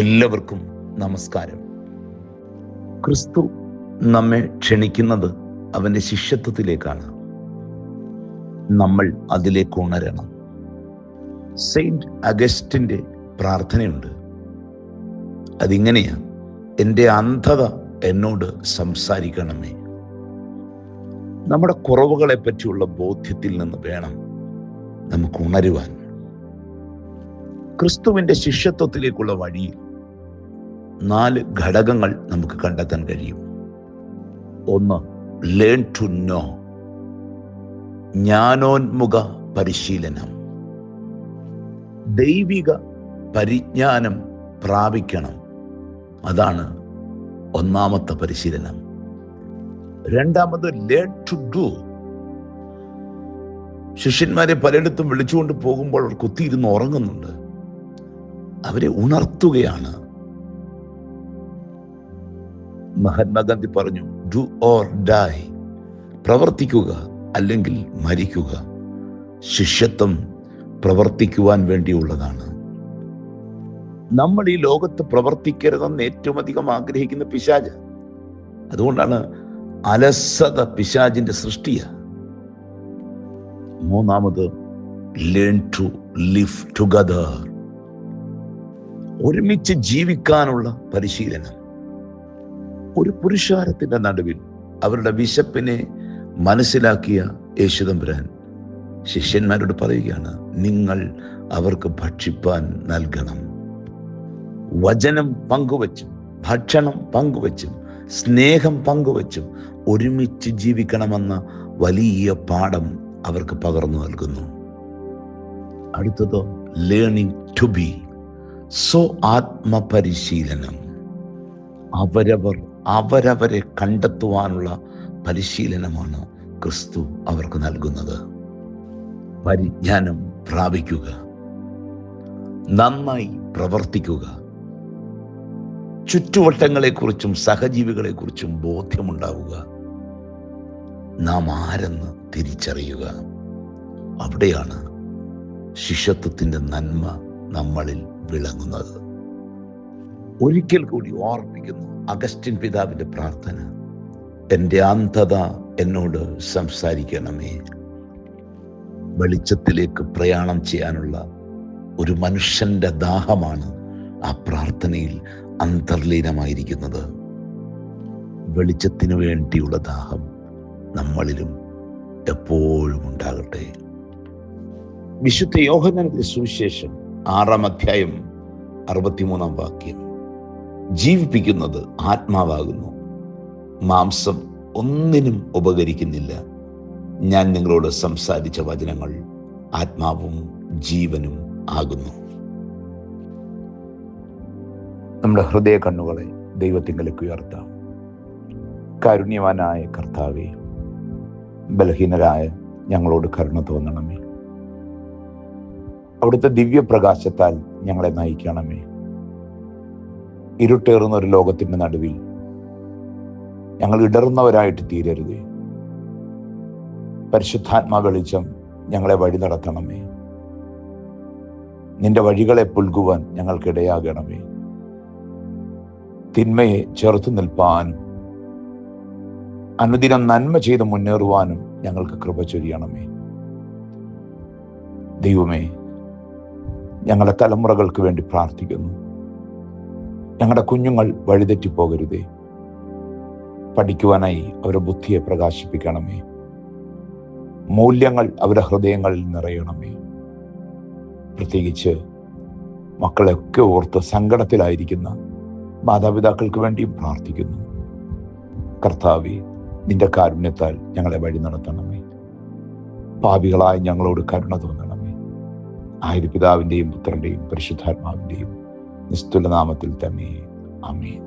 എല്ലാവർക്കും നമസ്കാരം. ക്രിസ്തു നമ്മെ ക്ഷണിക്കുന്നത് അവന്റെ ശിഷ്യത്വത്തിലേക്കാണ്. നമ്മൾ അതിലേക്ക് ഉണരണം. സെയിന്റ് അഗസ്റ്റിന്റെ പ്രാർത്ഥനയുണ്ട്. അതിങ്ങനെയാ എന്റെ അന്ധത എന്നോട് സംസാരിക്കണമേ. നമ്മുടെ കുറവുകളെ പറ്റിയുള്ള ബോധ്യത്തിൽ നിന്ന് വേണം നമുക്ക് ഉണരുവാൻ. ക്രിസ്തുവിന്റെ ശിഷ്യത്വത്തിലേക്കുള്ള വഴിയിൽ നാല് ഘടകങ്ങൾ നമുക്ക് കണ്ടെത്താൻ കഴിയും. ഒന്ന് ലേൺ ടു നോ ജ്ഞാനോന്മുഖ പരിശീലനം. ദൈവിക പരിജ്ഞാനം പ്രാപിക്കണം. അതാണ് ഒന്നാമത്തെ പരിശീലനം. രണ്ടാമത് ലേൺ ടു ഡു ശിഷ്യന്മാരെ പലയിടത്തും വിളിച്ചുകൊണ്ട് പോകുമ്പോൾ അവർ കുത്തിയിരുന്ന് ഉറങ്ങുന്നുണ്ട്. അവരെ ഉണർത്തുകയാണ്. മഹാത്മാഗാന്ധി പറഞ്ഞു ഡു ഓർ ഡൈ പ്രവർത്തിക്കുക അല്ലെങ്കിൽ മരിക്കുക ശിഷ്യത്വം പ്രവർത്തിക്കുവാൻ വേണ്ടിയുള്ളതാണ്. നമ്മൾ ഈ ലോകത്ത് പ്രവർത്തിക്കരുതെന്ന് ഏറ്റവും അധികം ആഗ്രഹിക്കുന്ന പിശാജ് അതുകൊണ്ടാണ് അലസത പിശാജിന്റെ സൃഷ്ടിയ. മൂന്നാമത് ലേൺ ടു ലിവ് ടുഗദർ ഒരുമിച്ച് ജീവിക്കാനുള്ള പരിശീലനം. ഒരു പുരുഷാരത്തിന്റെ നടുവിൽ അവരുടെ വിശപ്പിനെ മനസ്സിലാക്കിയ യേശുദമ്പുരാൻ ശിഷ്യന്മാരോട് പറയുകയാണ് നിങ്ങൾ അവർക്ക് ഭക്ഷിപ്പാൻ നൽകണം. വചനം പങ്കുവച്ചും ഭക്ഷണം പങ്കുവച്ചും സ്നേഹം പങ്കുവച്ചും ഒരുമിച്ച് ജീവിക്കണമെന്ന വലിയ പാഠം അവർക്ക് പകർന്നു നൽകുന്നു. അടുത്തത് ലേണിംഗ് ടു ബി സോ ആത്മപരിശീലനം. അവരവർ അവരവരെ കണ്ടെത്തുവാനുള്ള പരിശീലനമാണ് ക്രിസ്തു അവർക്ക് നൽകുന്നത്. പരിജ്ഞാനം പ്രാപിക്കുക. നന്നായി പ്രവർത്തിക്കുക. ചുറ്റുവട്ടങ്ങളെക്കുറിച്ചും സഹജീവികളെക്കുറിച്ചും ബോധ്യമുണ്ടാവുക. നാം ആരെന്ന് തിരിച്ചറിയുക. അവിടെയാണ് ശിഷ്യത്വത്തിന്റെ നന്മ നമ്മളിൽ വിളങ്ങുന്നത്. ഒരിക്കൽ കൂടി ഓർപ്പിക്കുന്നു അഗസ്റ്റിൻ പിതാവിന്റെ പ്രാർത്ഥന. എന്റെ അന്ധത എന്നോട് സംസാരിക്കണമേ. വെളിച്ചത്തിലേക്ക് പ്രയാണം ചെയ്യാനുള്ള ഒരു മനുഷ്യന്റെ ദാഹമാണ് ആ പ്രാർത്ഥനയിൽ അന്തർലീനമായിരിക്കുന്നത്. വെളിച്ചത്തിനു വേണ്ടിയുള്ള ദാഹം നമ്മളിലും എപ്പോഴും ഉണ്ടാകട്ടെ. വിശുദ്ധ യോഹനന്റെ സുവിശേഷം ആറാം അധ്യായം അറുപത്തിമൂന്നാം വാക്യം. ജീവിപ്പിക്കുന്നത് ആത്മാവാകുന്നു. മാംസം ഒന്നിനും ഉപകരിക്കുന്നില്ല. ഞാൻ നിങ്ങളോട് സംസാരിച്ച വചനങ്ങൾ ആത്മാവും ജീവനും ആകുന്നു. നമ്മുടെ ഹൃദയ കണ്ണുകളെ ദൈവത്തിങ്കലേക്ക് ഉയർത്താം. കാരുണ്യവാനായ കർത്താവെ ബലഹീനരായ ഞങ്ങളോട് കരുണ തോന്നണമേ. അവിടുത്തെ ദിവ്യപ്രകാശത്താൽ ഞങ്ങളെ നയിക്കണമേ. ഇരുട്ടേറുന്ന ഒരു ലോകത്തിന്റെ നടുവിൽ ഞങ്ങൾ ഇടറുന്നവരായിട്ട് തീരരുതേ. പരിശുദ്ധാത്മാ വെളിച്ചം ഞങ്ങളെ വഴി നടത്തണമേ. നിന്റെ വഴികളെ പുൽകുവാൻ ഞങ്ങൾക്കിടയാകണമേ. തിന്മയെ ചെറുത്തു നിൽപ്പാനും അനുദിനം നന്മ ചെയ്ത് മുന്നേറുവാനും ഞങ്ങൾക്ക് കൃപ ചൊരിയണമേ. ദൈവമേ ഞങ്ങളുടെ തലമുറകൾക്ക് വേണ്ടി പ്രാർത്ഥിക്കുന്നു. ഞങ്ങളുടെ കുഞ്ഞുങ്ങൾ വഴിതെറ്റിപ്പോകരുതേ. പഠിക്കുവാനായി അവരുടെ ബുദ്ധിയെ പ്രകാശിപ്പിക്കണമേ. മൂല്യങ്ങൾ അവരുടെ ഹൃദയങ്ങളിൽ നിറയണമേ. പ്രത്യേകിച്ച് മക്കളെയൊക്കെ ഓർത്ത് സങ്കടത്തിലായിരിക്കുന്ന മാതാപിതാക്കൾക്ക് വേണ്ടിയും പ്രാർത്ഥിക്കുന്നു. കർത്താവെ നിന്റെ കാരുണ്യത്താൽ ഞങ്ങളെ വഴി നടത്തണമേ. പാപികളായ ഞങ്ങളോട് കരുണ തോന്നണമേ. ആയിരപിതാവിന്റെയും പുത്രന്റെയും പരിശുദ്ധാത്മാവിന്റെയും നിസ്തുല നാമത്തിൽ തന്നെ. അമീൻ